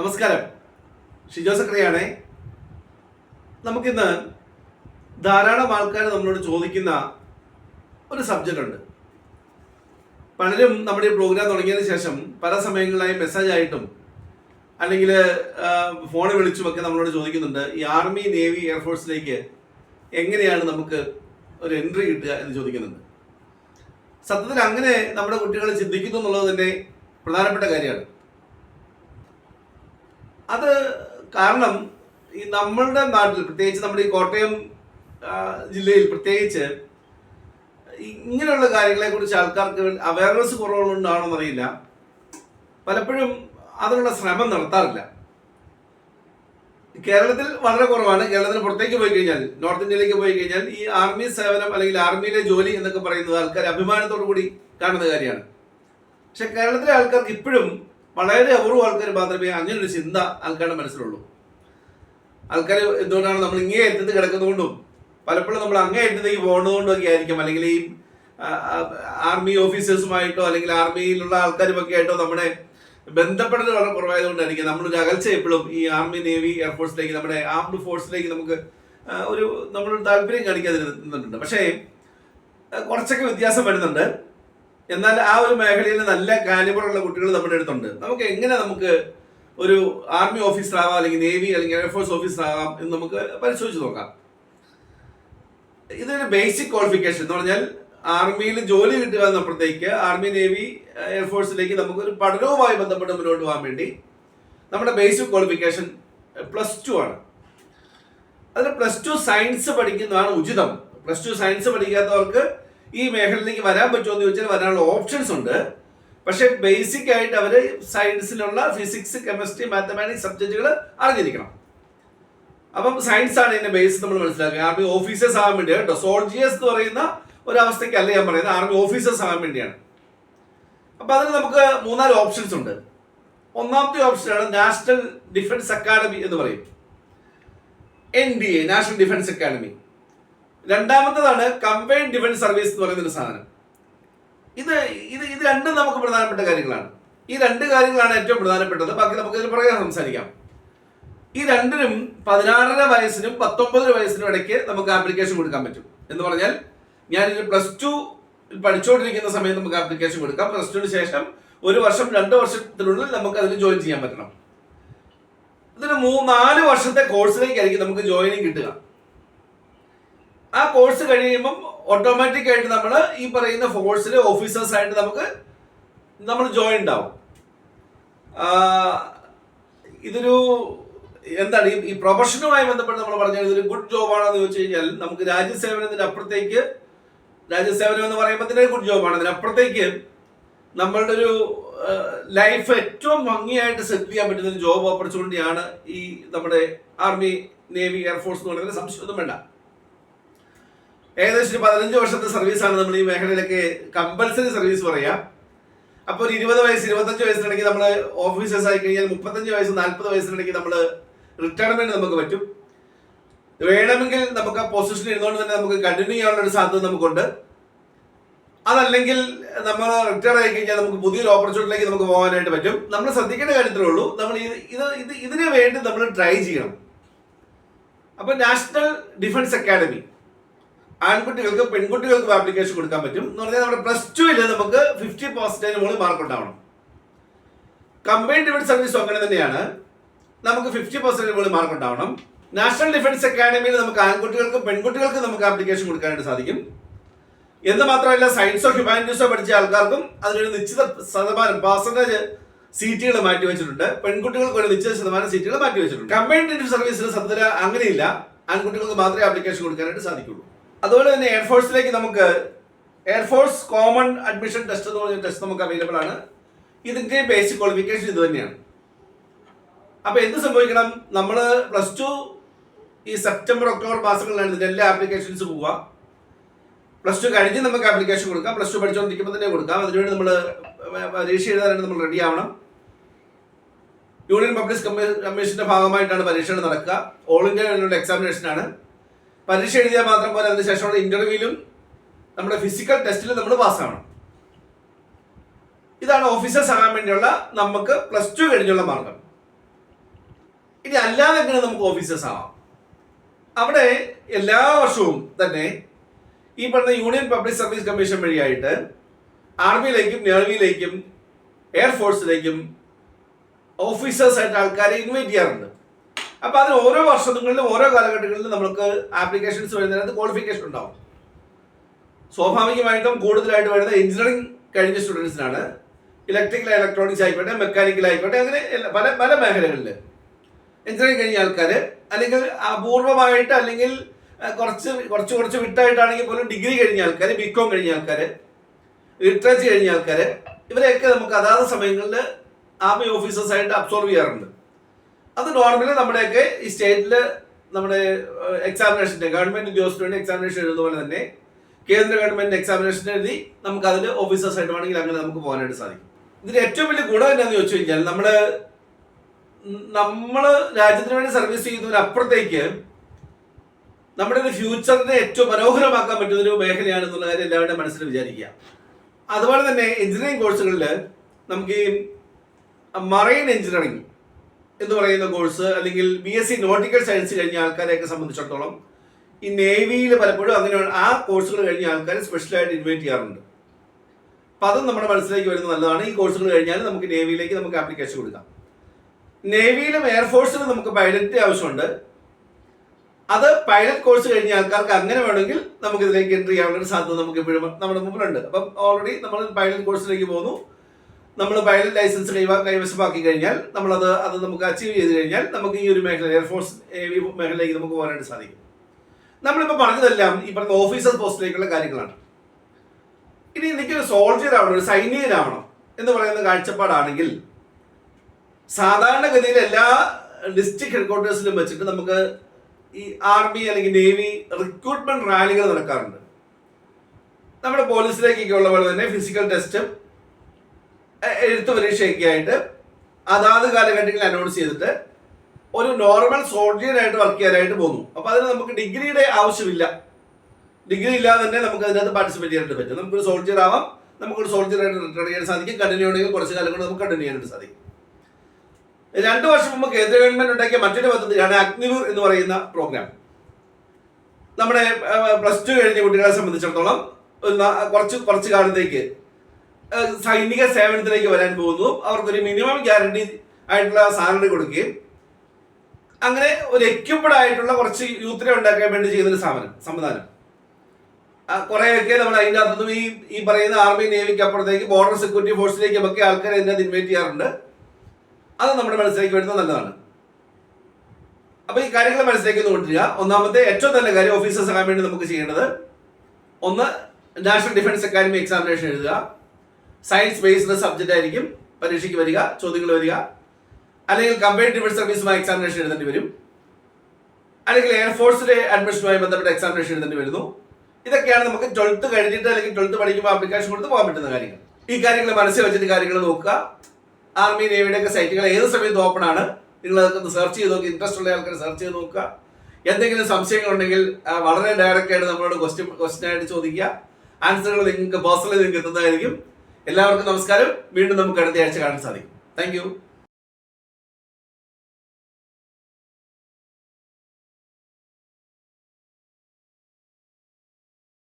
നമസ്കാരം. ഷിജോ സക്രിയാണേ നമുക്കിന്ന് ധാരാളം ആൾക്കാർ നമ്മളോട് ചോദിക്കുന്ന ഒരു സബ്ജക്റ്റ് ഉണ്ട്. പലരും നമ്മുടെ ഈ പ്രോഗ്രാം തുടങ്ങിയതിന് ശേഷം പല സമയങ്ങളിലായി മെസ്സേജ് ആയിട്ടും അല്ലെങ്കിൽ ഫോണിൽ വിളിച്ചുമൊക്കെ നമ്മളോട് ചോദിക്കുന്നുണ്ട്. ഈ ആർമി നേവി എയർഫോഴ്സിലേക്ക് എങ്ങനെയാണ് നമുക്ക് ഒരു എൻട്രി കിട്ടുക എന്ന് ചോദിക്കുന്നുണ്ട്. സത്യത്തിൽ അങ്ങനെ നമ്മുടെ കുട്ടികൾ ചിന്തിക്കുന്നു എന്നുള്ളത് തന്നെ പ്രധാനപ്പെട്ട കാര്യമാണ്. അത് കാരണം ഈ നമ്മളുടെ നാട്ടിൽ പ്രത്യേകിച്ച് നമ്മുടെ ഈ കോട്ടയം ജില്ലയിൽ പ്രത്യേകിച്ച് ഇങ്ങനെയുള്ള കാര്യങ്ങളെ കുറിച്ച് ആൾക്കാർക്ക് അവയർനെസ് കുറവുകൊണ്ടാണോ എന്നറിയില്ല പലപ്പോഴും അതിനുള്ള ശ്രമം നടത്താറില്ല. കേരളത്തിൽ വളരെ കുറവാണ്. കേരളത്തിന് പുറത്തേക്ക് പോയി കഴിഞ്ഞാൽ നോർത്ത് ഇന്ത്യയിലേക്ക് പോയി കഴിഞ്ഞാൽ ഈ ആർമി സേവനം അല്ലെങ്കിൽ ആർമിയിലെ ജോലി എന്നൊക്കെ പറയുന്നത് ആൾക്കാർ അഭിമാനത്തോടു കൂടി കാണുന്ന കാര്യമാണ്. പക്ഷെ കേരളത്തിലെ ആൾക്കാർക്ക് ഇപ്പോഴും വളരെ അപൂർവ ആൾക്കാർ മാത്രമേ അങ്ങനെ ഒരു ചിന്ത ആൾക്കാരുടെ മനസ്സിലുള്ളൂ. ആൾക്കാർ എന്തുകൊണ്ടാണ് നമ്മൾ ഇങ്ങേ അറ്റത്ത് കിടക്കുന്നതുകൊണ്ടും പലപ്പോഴും നമ്മൾ അങ്ങേ അറ്റത്തേക്ക് പോകുന്നതുകൊണ്ടൊക്കെ ആയിരിക്കും. അല്ലെങ്കിൽ ഈ ആർമി ഓഫീസേഴ്സുമായിട്ടോ അല്ലെങ്കിൽ ആർമിയിലുള്ള ആൾക്കാരുമൊക്കെ ആയിട്ടോ നമ്മുടെ ബന്ധപ്പെടൽ വളരെ കുറവായതുകൊണ്ടായിരിക്കും. നമ്മളൊരു അകൽച്ച എപ്പോഴും ഈ ആർമി നേവി എയർഫോഴ്സിലേക്ക് നമ്മുടെ ആംഡ് ഫോഴ്സിലേക്ക് നമുക്ക് ഒരു നമ്മളൊരു താല്പര്യം കാണിക്കാതിരുന്നുണ്ട് പക്ഷേ കുറച്ചൊക്കെ വ്യത്യാസം വരുന്നുണ്ട്. എന്നാൽ ആ ഒരു മേഖലയിൽ നല്ല കാലിബറുള്ള കുട്ടികൾ നമ്മുടെ അടുത്തുണ്ട്. നമുക്ക് എങ്ങനെ നമുക്ക് ഒരു ആർമി ഓഫീസർ ആവാം അല്ലെങ്കിൽ നേവി അല്ലെങ്കിൽ എയർഫോഴ്സ് ഓഫീസർ ആവാം എന്ന് നമുക്ക് പരിശോധിച്ച് നോക്കാം. ഇതൊരു ബേസിക് ക്വാളിഫിക്കേഷൻ എന്ന് പറഞ്ഞാൽ ആർമിയിൽ ജോലി കിട്ടുക എന്നപ്പോഴത്തേക്ക് ആർമി നേവി എയർഫോഴ്സിലേക്ക് നമുക്കൊരു പഠനവുമായി ബന്ധപ്പെട്ട് മുന്നോട്ട് പോകാൻ വേണ്ടി നമ്മുടെ ബേസിക് ക്വാളിഫിക്കേഷൻ പ്ലസ് ടു ആണ്. അതിന് പ്ലസ് ടു സയൻസ് പഠിക്കുന്നതാണ് ഉചിതം. പ്ലസ് ടു സയൻസ് പഠിക്കാത്തവർക്ക് ഈ മേഖലയിലേക്ക് വരാൻ പറ്റുമോ എന്ന് ചോദിച്ചാൽ വരാനുള്ള ഓപ്ഷൻസ് ഉണ്ട്. പക്ഷെ ബേസിക് ആയിട്ട് അവർ സയൻസിലുള്ള ഫിസിക്സ് കെമിസ്ട്രി മാത്തമാറ്റിക്സ് സബ്ജക്റ്റുകൾ അറിഞ്ഞിരിക്കണം. അപ്പം സയൻസ് ആണ് ഇതിന്റെ ബേസ് നമ്മൾ മനസ്സിലാക്കുക. ആർമി ഓഫീസേഴ്സ് ആകാൻ വേണ്ടി കേട്ടോ. സോൾജിയേഴ്സ് എന്ന് പറയുന്ന ഒരവസ്ഥയ്ക്കല്ല ഞാൻ പറയുന്നത്. ആർമി ഓഫീസേഴ്സ് ആകാൻ വേണ്ടിയാണ്. അപ്പൊ അതിന് നമുക്ക് മൂന്നാൽ ഓപ്ഷൻസ് ഉണ്ട്. ഒന്നാമത്തെ ഓപ്ഷനാണ് നാഷണൽ ഡിഫൻസ് അക്കാഡമി എന്ന് പറയും. N D A national defence academy രണ്ടാമത്തതാണ് combined defence service എന്ന് പറയുന്ന ഒരു സാധനം. ഇത് ഇത് ഇത് രണ്ടും നമുക്ക് പ്രധാനപ്പെട്ട കാര്യങ്ങളാണ്. ഈ രണ്ട് കാര്യങ്ങളാണ് ഏറ്റവും പ്രധാനപ്പെട്ടത്. ബാക്കി നമുക്ക് ഇതിൽ പുറകെ സംസാരിക്കാം. ഈ രണ്ടിനും പതിനാറര വയസ്സിനും പത്തൊമ്പതര വയസ്സിനും ഇടയ്ക്ക് നമുക്ക് ആപ്ലിക്കേഷൻ കൊടുക്കാൻ പറ്റും. എന്ന് പറഞ്ഞാൽ ഞാൻ ഇത് പ്ലസ് ടു പഠിച്ചുകൊണ്ടിരിക്കുന്ന സമയത്ത് നമുക്ക് ആപ്ലിക്കേഷൻ കൊടുക്കാം. പ്ലസ് ടുവിന് ശേഷം ഒരു വർഷം രണ്ട് വർഷത്തിനുള്ളിൽ നമുക്ക് അതിൽ ജോയിൻ ചെയ്യാൻ പറ്റണം. ഇതിന് മൂ നാല് വർഷത്തെ കോഴ്സിലേക്കായിരിക്കും നമുക്ക് ജോയിനിങ് കിട്ടുക. ആ കോഴ്സ് കഴിയുമ്പം ഓട്ടോമാറ്റിക് ആയിട്ട് നമ്മൾ ഈ പറയുന്ന ഫോഴ്സിൽ ഓഫീസേഴ്സ് ആയിട്ട് നമുക്ക് നമ്മൾ ജോയിൻ ഉണ്ടാവും. ആ, ഇതൊരു എന്താണ്? ഈ ഈ പ്രൊഫഷനുമായി ബന്ധപ്പെട്ട് നമ്മൾ പറഞ്ഞാൽ ഇതൊരു ഗുഡ് ജോബാണെന്ന് ചോദിച്ചു കഴിഞ്ഞാൽ നമുക്ക് രാജ്യസേവനത്തിന്റെ അപ്പുറത്തേക്ക് രാജ്യസേവനം എന്ന് പറയുമ്പോൾ തന്നെ ഗുഡ് ജോബാണ് അതിനപ്പുറത്തേക്ക് നമ്മളുടെ ഒരു ലൈഫ് ഏറ്റവും ഭംഗിയായിട്ട് സെറ്റ് ചെയ്യാൻ പറ്റുന്ന ഒരു ജോബ് ഓപ്പർച്യൂണിറ്റിയാണ് ഈ നമ്മുടെ ആർമി നേവി എയർഫോഴ്സ് എന്ന് പറയുന്നത് സംശയമൊന്നും വേണ്ട. ഏകദേശം ഒരു പതിനഞ്ച് വർഷത്തെ സർവീസാണ് നമ്മൾ ഈ മേഖലയിലൊക്കെ കമ്പൽസറി സർവീസ് പറയാം. അപ്പോൾ ഒരു ഇരുപത് വയസ്സ് ഇരുപത്തഞ്ച് വയസ്സിനിടയ്ക്ക് നമ്മൾ ഓഫീസേഴ്സ് ആയി കഴിഞ്ഞാൽ മുപ്പത്തഞ്ച് വയസ്സ് നാൽപ്പത് വയസ്സിനിടയ്ക്ക് നമ്മൾ റിട്ടയർമെന്റ് നമുക്ക് പറ്റും. വേണമെങ്കിൽ നമുക്ക് ആ പൊസിഷൻ ഇരുന്നുകൊണ്ട് തന്നെ നമുക്ക് കണ്ടിന്യൂ ചെയ്യാനുള്ള ഒരു സാധ്യത നമുക്കുണ്ട്. അതല്ലെങ്കിൽ നമ്മൾ റിട്ടയർ ആയി കഴിഞ്ഞാൽ നമുക്ക് പുതിയൊരു ഓപ്പർച്യൂണിറ്റിയിലേക്ക് നമുക്ക് പോകാനായിട്ട് പറ്റും. നമ്മൾ ശ്രദ്ധിക്കേണ്ട കാര്യത്തിലേ ഉള്ളൂ. നമ്മൾ ഇത് ഇത് ഇത് ഇതിനു വേണ്ടി നമ്മൾ ട്രൈ ചെയ്യണം. അപ്പൊ നാഷണൽ ഡിഫൻസ് അക്കാദമി ആൺകുട്ടികൾക്ക് പെൺകുട്ടികൾക്കും ആപ്ലിക്കേഷൻ കൊടുക്കാൻ പറ്റും. എന്ന് പറഞ്ഞാൽ നമ്മുടെ പ്ലസ് ടുവിൽ നമുക്ക് ഫിഫ്റ്റി പെർസെന്റേജ് മുകളിൽ മാർക്ക് ഉണ്ടാവണം. കമ്പൈൻഡ് ഡിഫൻസ് സർവീസ് അങ്ങനെ തന്നെയാണ്. നമുക്ക് ഫിഫ്റ്റി പെർസെന്റേജ് മുകളിൽ മാർക്ക് ഉണ്ടാവണം. നാഷണൽ ഡിഫൻസ് അക്കാഡമിയിൽ നമുക്ക് ആൺകുട്ടികൾക്കും പെൺകുട്ടികൾക്കും നമുക്ക് ആപ്ലിക്കേഷൻ കൊടുക്കാനായിട്ട് സാധിക്കും. എന്ന് മാത്രമല്ല സയൻസോ ഹ്യൂമാനിറ്റീസോ പഠിച്ച ആൾക്കാർക്കും അതിനൊരു നിശ്ചിത ശതമാനം പെർസെന്റേജ് സീറ്റുകൾ മാറ്റി വെച്ചിട്ടുണ്ട്. പെൺകുട്ടികൾക്ക് ഒരു നിശ്ചിത ശതമാനം സീറ്റുകൾ മാറ്റി വെച്ചിട്ടുണ്ട്. കമ്പൈൻഡ് സർവീസിന് സത്യത്തിൽ അങ്ങനെയില്ല. ആൺകുട്ടികൾക്ക് മാത്രമേ ആപ്ലിക്കേഷൻ കൊടുക്കാനായിട്ട് സാധിക്കുള്ളൂ. അതുപോലെ തന്നെ എയർഫോഴ്സിലേക്ക് നമുക്ക് എയർഫോഴ്സ് കോമൺ അഡ്മിഷൻ ടെസ്റ്റ് എന്ന് പറഞ്ഞ ടെസ്റ്റ് നമുക്ക് അവൈലബിൾ ആണ്. ഇതിന്റെ ബേസിക് ക്വാളിഫിക്കേഷൻ ഇത് തന്നെയാണ്. അപ്പൊ എന്ത് സംഭവിക്കണം? നമ്മൾ പ്ലസ് ടു ഈ സെപ്റ്റംബർ ഒക്ടോബർ മാസങ്ങളിലാണ് ഇതിന്റെ എല്ലാ ആപ്ലിക്കേഷൻസ് പോവുക. പ്ലസ് ടു കഴിഞ്ഞ് നമുക്ക് ആപ്ലിക്കേഷൻ കൊടുക്കാം. പ്ലസ് ടു പഠിച്ചുകൊണ്ടിരിക്കുമ്പോൾ തന്നെ കൊടുക്കാം. അതിനുവേണ്ടി നമ്മൾ പരീക്ഷ എഴുതാനായിട്ട് നമ്മൾ റെഡി ആവണം. യൂണിയൻ പബ്ലിക് കമ്മീഷന്റെ ഭാഗമായിട്ടാണ് പരീക്ഷകൾ നടക്കുക. ഓൾ ഇന്ത്യ എക്സാമിനേഷൻ ആണ്. പരീക്ഷ എഴുതിയാൽ മാത്രം പോലെ അതിന് ശേഷമുള്ള ഇന്റർവ്യൂവിലും നമ്മുടെ ഫിസിക്കൽ ടെസ്റ്റിലും നമ്മൾ പാസ്സാവണം ഇതാണ് ഓഫീസേഴ്സ് ആകാൻ വേണ്ടിയുള്ള നമുക്ക് പ്ലസ് ടു കഴിഞ്ഞുള്ള മാർഗം. ഇനി അല്ലാതെ എങ്ങനെ നമുക്ക് ഓഫീസേഴ്സ് ആവാം? അവിടെ എല്ലാ വർഷവും തന്നെ ഈ പറഞ്ഞ യൂണിയൻ പബ്ലിക് സർവീസ് കമ്മീഷൻ വഴിയായിട്ട് ആർമിയിലേക്കും നേവിയിലേക്കും എയർഫോഴ്സിലേക്കും ഓഫീസേഴ്സ് ആയിട്ട് ആൾക്കാരെ ഇൻവൈറ്റ് ചെയ്യാറുണ്ട്. അപ്പൊ അതിന് ഓരോ വർഷങ്ങളിലും ഓരോ കാലഘട്ടങ്ങളിലും നമുക്ക് ആപ്ലിക്കേഷൻസ് വരുന്നതിനകത്ത് ക്വാളിഫിക്കേഷൻ ഉണ്ടാവും. സ്വാഭാവികമായിട്ടും കൂടുതലായിട്ട് വരുന്നത് എഞ്ചിനീയറിംഗ് കഴിഞ്ഞ സ്റ്റുഡൻസിനാണ് ഇലക്ട്രിക്കൽ ഇലക്ട്രോണിക്സ് ആയിക്കോട്ടെ മെക്കാനിക്കൽ ആയിക്കോട്ടെ അങ്ങനെ പല പല മേഖലകളിൽ. എഞ്ചിനീയറിംഗ് കഴിഞ്ഞ ആൾക്കാർ അല്ലെങ്കിൽ അപൂർവമായിട്ട് അല്ലെങ്കിൽ കുറച്ച് കുറച്ച് കുറച്ച് വിട്ടായിട്ടാണെങ്കിൽ പോലും ഡിഗ്രി കഴിഞ്ഞ ആൾക്കാർ ബികോം കഴിഞ്ഞ ആൾക്കാർ ലിറ്ററേച്ചർ കഴിഞ്ഞ ആൾക്കാർ ഇവരെയൊക്കെ നമുക്ക് അതാത് സമയങ്ങളിൽ ആർമി ഓഫീസേഴ്സായിട്ട് അബ്സോർവ് ചെയ്യാറുണ്ട്. അത് നോർമലി നമ്മുടെയൊക്കെ ഈ സ്റ്റേറ്റിൽ നമ്മുടെ എക്സാമിനേഷന്റെ ഗവൺമെന്റ് ഉദ്യോഗസ്ഥന് വേണ്ടി എക്സാമിനേഷൻ എഴുതുന്ന പോലെ തന്നെ കേന്ദ്ര ഗവൺമെന്റ് എക്സാമിനേഷൻ എഴുതി നമുക്ക് അതിൽ ഓഫീസേഴ്സ് ആയിട്ട് വേണമെങ്കിൽ അങ്ങനെ നമുക്ക് പോകാനായിട്ട് സാധിക്കും. ഇതിന് ഏറ്റവും വലിയ ഗുണം എന്താണെന്ന് ചോദിച്ചു കഴിഞ്ഞാൽ നമ്മൾ നമ്മൾ രാജ്യത്തിന് വേണ്ടി സർവീസ് ചെയ്യുന്നതിനപ്പുറത്തേക്ക് നമ്മുടെ ഒരു ഫ്യൂച്ചറിനെ ഏറ്റവും മനോഹരമാക്കാൻ പറ്റുന്ന ഒരു മേഖലയാണ് എന്നുള്ള കാര്യം എല്ലാവരുടെ മനസ്സിൽ വിചാരിക്കുക. അതുപോലെ തന്നെ എഞ്ചിനീയറിംഗ് കോഴ്സുകളിൽ നമുക്ക് ഈ മറൈൻ എഞ്ചിനീയറിംഗ് എന്ന് പറയുന്ന കോഴ്സ് അല്ലെങ്കിൽ B S C nautical science കഴിഞ്ഞ ആൾക്കാരെയൊക്കെ സംബന്ധിച്ചിടത്തോളം ഈ നേവിയിൽ പലപ്പോഴും അങ്ങനെ ആ കോഴ്സുകൾ കഴിഞ്ഞ ആൾക്കാർ സ്പെഷ്യലായിട്ട് ഇൻവൈറ്റ് ചെയ്യാറുണ്ട്. അപ്പം അതും നമ്മുടെ മനസ്സിലേക്ക് വരുന്നത് നല്ലതാണ്. ഈ കോഴ്സുകൾ കഴിഞ്ഞാൽ നമുക്ക് നേവിയിലേക്ക് നമുക്ക് ആപ്ലിക്കേഷൻ കൊടുക്കാം. നേവിയിലും എയർഫോഴ്സിലും നമുക്ക് പൈലറ്റ് ആവശ്യമുണ്ട്. അത് പൈലറ്റ് കോഴ്സ് കഴിഞ്ഞ ആൾക്കാർക്ക് അങ്ങനെ വേണമെങ്കിൽ നമുക്ക് ഇതിലേക്ക് എൻട്രി ചെയ്യാനുള്ള സാധ്യത നമുക്ക് ഇപ്പോഴും നമ്മുടെ മുമ്പിലുണ്ട്. അപ്പം ഓൾറെഡി നമ്മൾ പൈലറ്റ് കോഴ്സിലേക്ക് പോകുന്നു. നമ്മൾ പൈലറ്റ് ലൈസൻസ് കൈവ കൈവശമാക്കി കഴിഞ്ഞാൽ നമ്മളത് അത് നമുക്ക് അച്ചീവ് ചെയ്ത് കഴിഞ്ഞാൽ നമുക്ക് ഈ ഒരു മേഖല എയർഫോഴ്സ് ഏവി മേഖലയിലേക്ക് നമുക്ക് പോകാനായിട്ട് സാധിക്കും. നമ്മളിപ്പോൾ പറഞ്ഞതെല്ലാം ഈ പറഞ്ഞ ഓഫീസർ പോസ്റ്റിലേക്കുള്ള കാര്യങ്ങളാണ്. ഇനി എനിക്കൊരു സോൾജിയർ ആവണം ഒരു സൈനികനാവണം എന്ന് പറയുന്ന കാഴ്ചപ്പാടാണെങ്കിൽ സാധാരണഗതിയിൽ എല്ലാ ഡിസ്ട്രിക്ട് ഹെഡ്ക്വാർട്ടേഴ്സിലും വെച്ചിട്ട് നമുക്ക് ഈ ആർമി അല്ലെങ്കിൽ നേവി റിക്രൂട്ട്മെന്റ് റാലികൾ നടക്കാറുണ്ട്. നമ്മുടെ പോലീസിലേക്കൊക്കെ ഉള്ള പോലെ തന്നെ ഫിസിക്കൽ ടെസ്റ്റും എഴുത്ത് പരീക്ഷയൊക്കെ ആയിട്ട് അതാത് കാലഘട്ടങ്ങളിൽ അനൗൺസ് ചെയ്തിട്ട് ഒരു നോർമൽ സോൾജിയറായിട്ട് വർക്ക് ചെയ്യാനായിട്ട് പോകുന്നു അപ്പോൾ അതിന് നമുക്ക് ഡിഗ്രിയുടെ ആവശ്യമില്ല. ഡിഗ്രി ഇല്ലാതെ തന്നെ നമുക്ക് അതിനകത്ത് പാർട്ടിസിപ്പേറ്റ് ചെയ്യാനായിട്ട് പറ്റും. നമുക്കൊരു സോൾജിയർ ആവാം നമുക്കൊരു സോൾജിയറായിട്ട് റിട്ടയർ ചെയ്യാൻ സാധിക്കും. കണ്ടിന്യൂ ആണെങ്കിൽ കുറച്ച് കാലം കൊണ്ട് നമുക്ക് കണ്ടിന്യൂ ചെയ്യാനായിട്ട് സാധിക്കും. രണ്ട് വർഷം മുമ്പ് കേന്ദ്ര ഗവൺമെന്റ് ഉണ്ടാക്കിയ മറ്റൊരു പദ്ധതിയാണ് അഗ്നിവീർ എന്ന് പറയുന്ന പ്രോഗ്രാം നമ്മുടെ പ്ലസ് ടു കഴിഞ്ഞ കുട്ടികളെ സംബന്ധിച്ചിടത്തോളം കുറച്ച് കുറച്ച് കാലത്തേക്ക് സൈനിക സേവനത്തിലേക്ക് വരാൻ പോകുന്നു. അവർക്കൊരു മിനിമം ഗ്യാരണ്ടി ആയിട്ടുള്ള സാലറി കൊടുക്കുകയും അങ്ങനെ ഒരു എക്യുപ്ഡ് ആയിട്ടുള്ള കുറച്ച് യൂത്തിനെ ഉണ്ടാക്കാൻ വേണ്ടി ചെയ്യുന്ന ഒരു സ്ഥാപനം സംവിധാനം. കുറേയൊക്കെ നമ്മൾ അതിന്റെ അകത്തുനിന്നും ഈ ഈ പറയുന്ന ആർമി നേവിക്ക് അപ്പുറത്തേക്ക് ബോർഡർ സെക്യൂരിറ്റി ഫോഴ്സിലേക്കും ഒക്കെ ആൾക്കാരെ അതിനകത്ത് ഇൻവൈറ്റ് ചെയ്യാറുണ്ട്. അത് നമ്മുടെ മനസ്സിലേക്ക് വരുന്നത് നല്ലതാണ്. അപ്പൊ ഈ കാര്യങ്ങൾ മനസ്സിലേക്ക് ഒന്ന് ഒന്നാമത്തെ ഏറ്റവും നല്ല കാര്യം ഓഫീസേഴ്സ് ആകാൻ വേണ്ടി നമുക്ക് ചെയ്യേണ്ടത് ഒന്ന് നാഷണൽ ഡിഫൻസ് അക്കാദമി എക്സാമിനേഷൻ എഴുതുക. സയൻസ് ബേസ്ഡ് സബ്ജക്റ്റ് ആയിരിക്കും പരീക്ഷയ്ക്ക് വരിക ചോദ്യങ്ങൾ വരിക. അല്ലെങ്കിൽ കമ്പൈൻഡ് ഡിഫൻസ് സർവീസുമായി എക്സാമിനേഷൻ എഴുതേണ്ടി വരും. അല്ലെങ്കിൽ എയർഫോഴ്സിലെ അഡ്മിഷനുമായി ബന്ധപ്പെട്ട എക്സാമിനേഷൻ എഴുതേണ്ടി വരുന്നു. ഇതൊക്കെയാണ് നമുക്ക് ട്വൽത്ത് കഴിഞ്ഞിട്ട് അല്ലെങ്കിൽ ട്വൽത്ത് പഠിക്കുമ്പോൾ ആപ്ലിക്കേഷൻ കൊടുത്ത് പോകാൻ പറ്റുന്ന കാര്യങ്ങൾ. ഈ കാര്യങ്ങൾ മനസ്സിൽ വെച്ചിട്ട് കാര്യങ്ങൾ നോക്കുക. ആർമി നേവിയുടെ ഒക്കെ സൈറ്റുകൾ ഏത് സമയത്ത് ഓപ്പൺ ആണ്. നിങ്ങൾ അതൊക്കെ സെർച്ച് ചെയ്ത് നോക്കുക ഇൻട്രസ്റ്റ് ഉള്ള ആൾക്കാർ സെർച്ച് ചെയ്ത് നോക്കുക. എന്തെങ്കിലും സംശയങ്ങൾ ഉണ്ടെങ്കിൽ വളരെ ഡയറക്റ്റ് ആയിട്ട് നമ്മളോട് ക്വസ്റ്റ്യൻ ക്വസ്റ്റ്യൻ ആയിട്ട് ചോദിക്കുക. ആൻസറുകൾ നിങ്ങൾക്ക് പേഴ്സണലി നിങ്ങൾക്ക് എത്തുന്നതായിരിക്കും. എല്ലാവർക്കും നമസ്കാരം. വീണ്ടും നമുക്ക് അടുത്ത ആഴ്ച കാണാൻ സാധിക്കും. താങ്ക്